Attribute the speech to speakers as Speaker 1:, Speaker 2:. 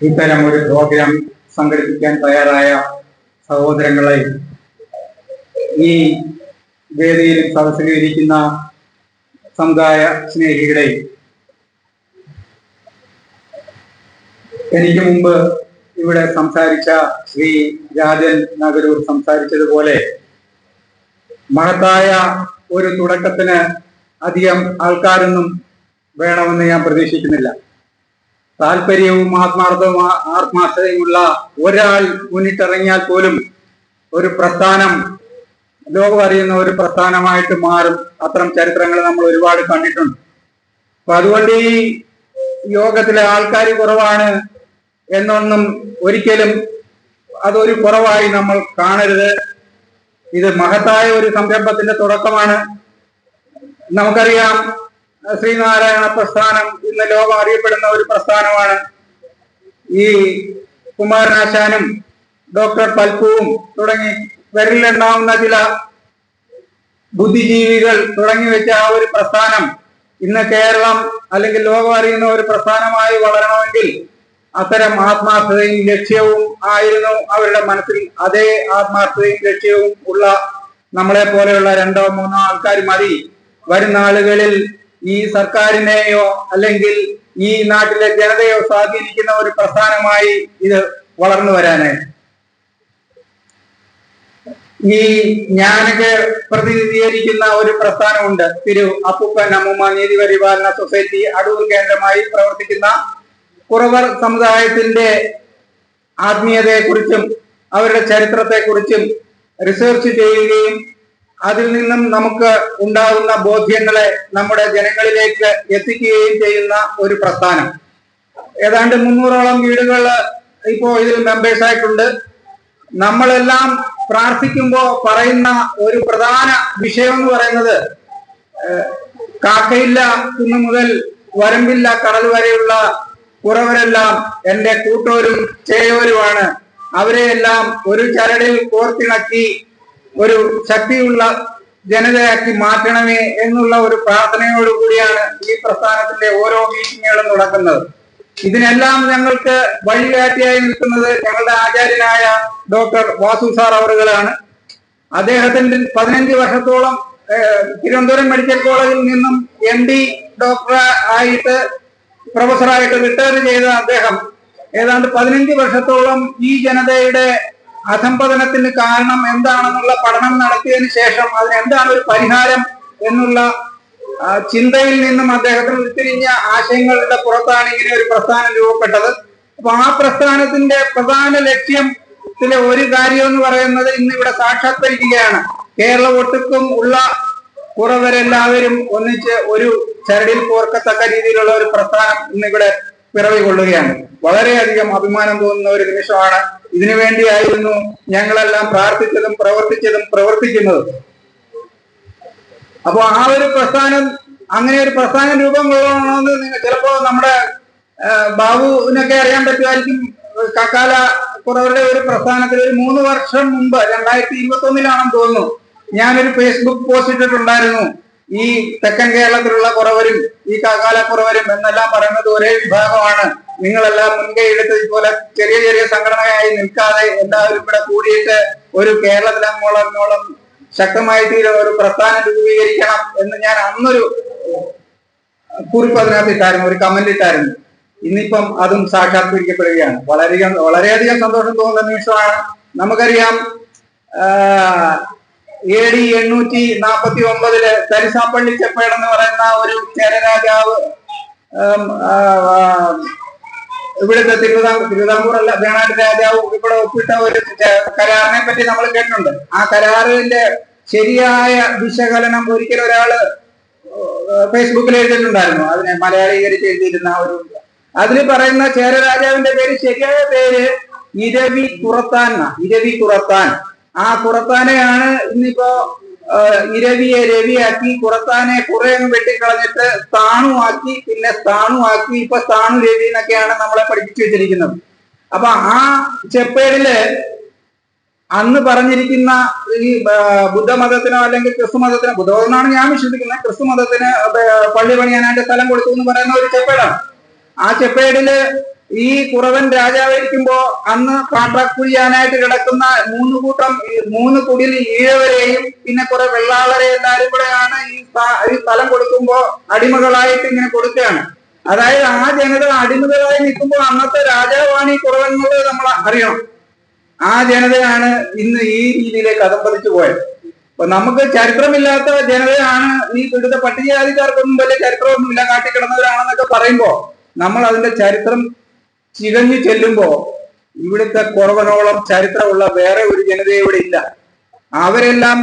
Speaker 1: ഇത്തരം ഒരു പ്രോഗ്രാം സംഘടിപ്പിക്കാൻ തയ്യാറായ സഹോദരങ്ങളെ ഈ വേദിയിൽ ഇരിക്കുന്ന സമുദായ സ്നേഹികളെ എനിക്ക് മുമ്പ് ഇവിടെ സംസാരിച്ച ശ്രീ രാജൻ നഗരൂർ സംസാരിച്ചതുപോലെ മഹത്തായ ഒരു തുടക്കത്തിന് അധികം ആൾക്കാരൊന്നും വേണമെന്ന് ഞാൻ പ്രതീക്ഷിക്കുന്നില്ല. താല്പര്യവും ആത്മാർത്ഥവും ആത്മാർത്ഥതയുമുള്ള ഒരാൾ മുന്നിട്ടിറങ്ങിയാൽ പോലും ഒരു പ്രസ്ഥാനം ലോകം അറിയുന്ന ഒരു പ്രസ്ഥാനമായിട്ട് മാറും. അത്തരം ചരിത്രങ്ങൾ നമ്മൾ ഒരുപാട് കണ്ടിട്ടുണ്ട്. അപ്പൊ അതുകൊണ്ട് ഈ യോഗത്തിലെ ആൾക്കാർ കുറവാണ് എന്നൊന്നും ഒരിക്കലും അതൊരു കുറവായി നമ്മൾ കാണരുത്. ഇത് മഹത്തായ ഒരു സംരംഭത്തിന്റെ തുടക്കമാണ്. നമുക്കറിയാം ശ്രീനാരായണ പ്രസ്ഥാനം ഇന്ന് ലോകം അറിയപ്പെടുന്ന ഒരു പ്രസ്ഥാനമാണ് ഈ കുമാരനാശാനും ഡോക്ടർ പൽപ്പുവും തുടങ്ങി വിരലിലുണ്ടാവുന്ന ചില ബുദ്ധിജീവികൾ തുടങ്ങി വെച്ച ആ ഒരു പ്രസ്ഥാനം ഇന്ന് കേരളം അല്ലെങ്കിൽ ലോകം അറിയുന്ന ഒരു പ്രസ്ഥാനമായി വളരണമെങ്കിൽ അത്തരം ആത്മാർത്ഥതയും ലക്ഷ്യവും ആയിരുന്നു അവരുടെ മനസ്സിൽ. അതേ ആത്മാർത്ഥതയും ലക്ഷ്യവും ഉള്ള നമ്മളെ പോലെയുള്ള രണ്ടോ മൂന്നോ ആൾക്കാർ മതി. വരുന്ന ആളുകളിൽ ഈ സർക്കാരിനെയോ അല്ലെങ്കിൽ ഈ നാട്ടിലെ ജനതയോ സ്വാധീനിക്കുന്ന ഒരു പ്രസ്ഥാനമായി ഇത് വളർന്നു വരാനായി. ഈ ഞാനൊക്കെ പ്രതിനിധീകരിക്കുന്ന ഒരു പ്രസ്ഥാനമുണ്ട്. തിരു അപ്പൂപ്പൻ അമ്മൂമ്മ നീതി പരിപാലന സൊസൈറ്റി അടൂർ കേന്ദ്രമായി പ്രവർത്തിക്കുന്ന കുറവർ സമുദായത്തിന്റെ ആത്മീയതയെക്കുറിച്ചും അവരുടെ ചരിത്രത്തെക്കുറിച്ചും റിസർച്ച് ചെയ്യുകയും അതിൽ നിന്നും നമുക്ക് ഉണ്ടാകുന്ന ബോധ്യങ്ങളെ നമ്മുടെ ജനങ്ങളിലേക്ക് എത്തിക്കുകയും ചെയ്യുന്ന ഒരു പ്രസ്ഥാനം. ഏതാണ്ട് മുന്നൂറോളം വീടുകൾ ഇപ്പോ ഇതിൽ മെമ്പേഴ്സ് ആയിട്ടുണ്ട്. നമ്മളെല്ലാം പ്രാർത്ഥിക്കുമ്പോൾ പറയുന്ന ഒരു പ്രധാന വിഷയം എന്ന് പറയുന്നത് കാക്കയില്ല കുന്നു മുതൽ വരമ്പില്ല കടൽ വരെയുള്ള കുറവരെല്ലാം എന്റെ കൂട്ടോരും ചേയോരുമാണ്. അവരെയെല്ലാം ഒരു ചരടിൽ കോർത്തിണക്കി ഒരു ശക്തിയുള്ള ജനതയാക്കി മാറ്റണമേ എന്നുള്ള ഒരു പ്രാർത്ഥനയോടുകൂടിയാണ് ഈ പ്രസ്ഥാനത്തിന്റെ ഓരോ മീറ്റിങ്ങുകളും നടക്കുന്നത്. ഇതിനെല്ലാം ഞങ്ങൾക്ക് വഴികാട്ടിയായി നിൽക്കുന്നത് ഞങ്ങളുടെ ആചാര്യനായ ഡോക്ടർ വാസു സാർ അവറുകളാണ് അദ്ദേഹത്തിന്റെ പതിനഞ്ച് വർഷത്തോളം തിരുവനന്തപുരം മെഡിക്കൽ കോളേജിൽ നിന്നും എം ഡി ഡോക്ടർ ആയിട്ട് പ്രൊഫസറായിട്ട് റിട്ടയർ ചെയ്ത അദ്ദേഹം. ഏതാണ്ട് പതിനഞ്ച് വർഷത്തോളം ഈ ജനതയുടെ അധംപതനത്തിന് കാരണം എന്താണെന്നുള്ള പഠനം നടത്തിയതിനു ശേഷം അതിന് എന്താണ് ഒരു പരിഹാരം എന്നുള്ള ചിന്തയിൽ നിന്നും അദ്ദേഹത്തിന് ഉരുത്തിരിഞ്ഞ ആശയങ്ങളുടെ പുറത്താണ് ഇങ്ങനെ ഒരു പ്രസ്ഥാനം രൂപപ്പെട്ടത്. അപ്പൊ ആ പ്രസ്ഥാനത്തിന്റെ പ്രധാന ലക്ഷ്യത്തിലെ ഒരു കാര്യം എന്ന് പറയുന്നത് ഇന്ന് ഇവിടെ സാക്ഷാത്കരിക്കുകയാണ്. കേരള ഒട്ടുക്കും ഉള്ള കുറവരെല്ലാവരും ഒന്നിച്ച് ഒരു ചരടിൽ കോർക്കത്തക്ക രീതിയിലുള്ള ഒരു പ്രസ്ഥാനം ഇന്നിവിടെ പിറവി കൊള്ളുകയാണ് വളരെയധികം അഭിമാനം തോന്നുന്ന ഒരു നിമിഷമാണ് ഇതിനു വേണ്ടിയായിരുന്നു ഞങ്ങളെല്ലാം പ്രാർത്ഥിച്ചതും പ്രവർത്തിച്ചതും പ്രവർത്തിക്കുന്നത്. അപ്പൊ ആ ഒരു പ്രസ്ഥാനം അങ്ങനെ ഒരു പ്രസ്ഥാനം രൂപം കൊള്ളണമെന്ന് നിങ്ങൾ ചിലപ്പോ നമ്മുടെ ബാബുവിനൊക്കെ അറിയാൻ പറ്റുമായിരിക്കും. കക്കാല കുറവരുടെ ഒരു പ്രസ്ഥാനത്തിൽ ഒരു മൂന്ന് വർഷം മുമ്പ് രണ്ടായിരത്തി ഇരുപത്തി ഒന്നിലാണെന്ന് തോന്നുന്നു ഞാനൊരു ഫേസ്ബുക്ക് പോസ്റ്റ് ഇട്ടിട്ടുണ്ടായിരുന്നു. ഈ തെക്കൻ കേരളത്തിലുള്ള കുറവരും ഈ കാക്കാല കുറവരും എന്നെല്ലാം പറയുന്നത് ഒരേ വിഭാഗമാണ്. നിങ്ങളെല്ലാം മുൻകൈ എടുത്ത് ഇതുപോലെ ചെറിയ ചെറിയ സംഘടനയായി നിൽക്കാതെ എല്ലാവരും ഇവിടെ കൂടിയിട്ട് ഒരു കേരളത്തിലങ്ങോളം അങ്ങോളം ശക്തമായി ഒരു പ്രസ്ഥാനം രൂപീകരിക്കണം എന്ന് ഞാൻ അന്നൊരു കുറിപ്പ് അതിനകത്ത് ഇട്ടായിരുന്നു ഒരു കമന്റ് ഇട്ടായിരുന്നു. ഇന്നിപ്പം അതും സാക്ഷാത്കരിക്കപ്പെടുകയാണ്. വളരെയധികം വളരെയധികം സന്തോഷം തോന്നുന്ന നിമിഷമാണ്. നമുക്കറിയാം എ ഡി എണ്ണൂറ്റി നാൽപ്പത്തി ഒമ്പതിൽ തരിസാപ്പള്ളി ചെപ്പേടെന്ന് പറയുന്ന ഒരു ചേരരാജാവ് ഇവിടുത്തെ തിരുവിതാം തിരുവിതാംകൂർ അല്ല വേണാട് രാജാവ് ഇവിടെ ഒപ്പിട്ട ഒരു കരാറിനെ പറ്റി നമ്മൾ കേട്ടിട്ടുണ്ട്. ആ കരാറിന്റെ ശരിയായ വിശകലനം ഒരിക്കൽ ഒരാൾ ഫേസ്ബുക്കിൽ എഴുതിയിട്ടുണ്ടായിരുന്നു. അതിനെ മലയാളീകരിച്ച് എഴുതിയിരുന്ന ഒരു അതിൽ പറയുന്ന ചേര രാജാവിന്റെ പേര് ശരിയായ പേര് ഇരവി കുറത്താൻ ഇരവി കുറത്താൻ. ആ കുറത്താനെയാണ് ഇന്നിപ്പോ ഇരവിയെ രവിയാക്കി കുറത്താനെ കുറെ അങ്ങ് വെട്ടിക്കളഞ്ഞിട്ട് സ്ഥാണുവാക്കി പിന്നെ സ്ഥാണുവാക്കി ഇപ്പൊ സ്ഥാണു രവി എന്നൊക്കെയാണ് നമ്മളെ പഠിപ്പിച്ചു വെച്ചിരിക്കുന്നത്. അപ്പൊ ആ ചെപ്പേടിൽ അന്ന് പറഞ്ഞിരിക്കുന്ന ഈ ബുദ്ധമതത്തിനോ അല്ലെങ്കിൽ ക്രിസ്തു മതത്തിനോ ബുദ്ധമതെന്നാണ് ഞാൻ വിശ്വസിക്കുന്നത് ക്രിസ്തു മതത്തിന് പള്ളി പണിയാനായിട്ട് സ്ഥലം കൊടുത്തു എന്ന് പറയുന്ന ഒരു ചെപ്പേടാണ് ആ ചെപ്പേടിൽ ഈ കുറവൻ രാജാവായിരിക്കുമ്പോ അന്ന് പാട്ടാക്കുഴിയാനായിട്ട് കിടക്കുന്ന മൂന്ന് കൂട്ടം മൂന്ന് കുടിൽ ഈഴവരെയും പിന്നെ കുറെ വെള്ളാളരെ എല്ലാരും കൂടെയാണ് ഈ സ്ഥ- സ്ഥലം കൊടുക്കുമ്പോ അടിമകളായിട്ട് ഇങ്ങനെ കൊടുക്കുകയാണ്. അതായത് ആ ജനത അടിമകളായി നിൽക്കുമ്പോൾ അന്നത്തെ രാജാവാണ് ഈ കുറവൻ എന്നുള്ളത് നമ്മൾ അറിയണം. ആ ജനതയാണ് ഇന്ന് ഈ രീതിയിലേക്ക് അതമ്പതിച്ചു പോയത്. അപ്പൊ നമുക്ക് ചരിത്രമില്ലാത്ത ജനതയാണ് ഈ പിടുത്ത പട്ടികജാതിക്കാർക്കൊന്നും വലിയ ചരിത്രമൊന്നുമില്ല. കാട്ടിക്കിടന്നവരാണെന്നൊക്കെ പറയുമ്പോ നമ്മൾ അതിന്റെ ചരിത്രം ചികഞ്ഞു ചെല്ലുമ്പോ ഇവിടുത്തെ കുറവനോളം ചരിത്രമുള്ള വേറെ ഒരു ജനതയെ ഇവിടെ ഇല്ല. അവരെല്ലാം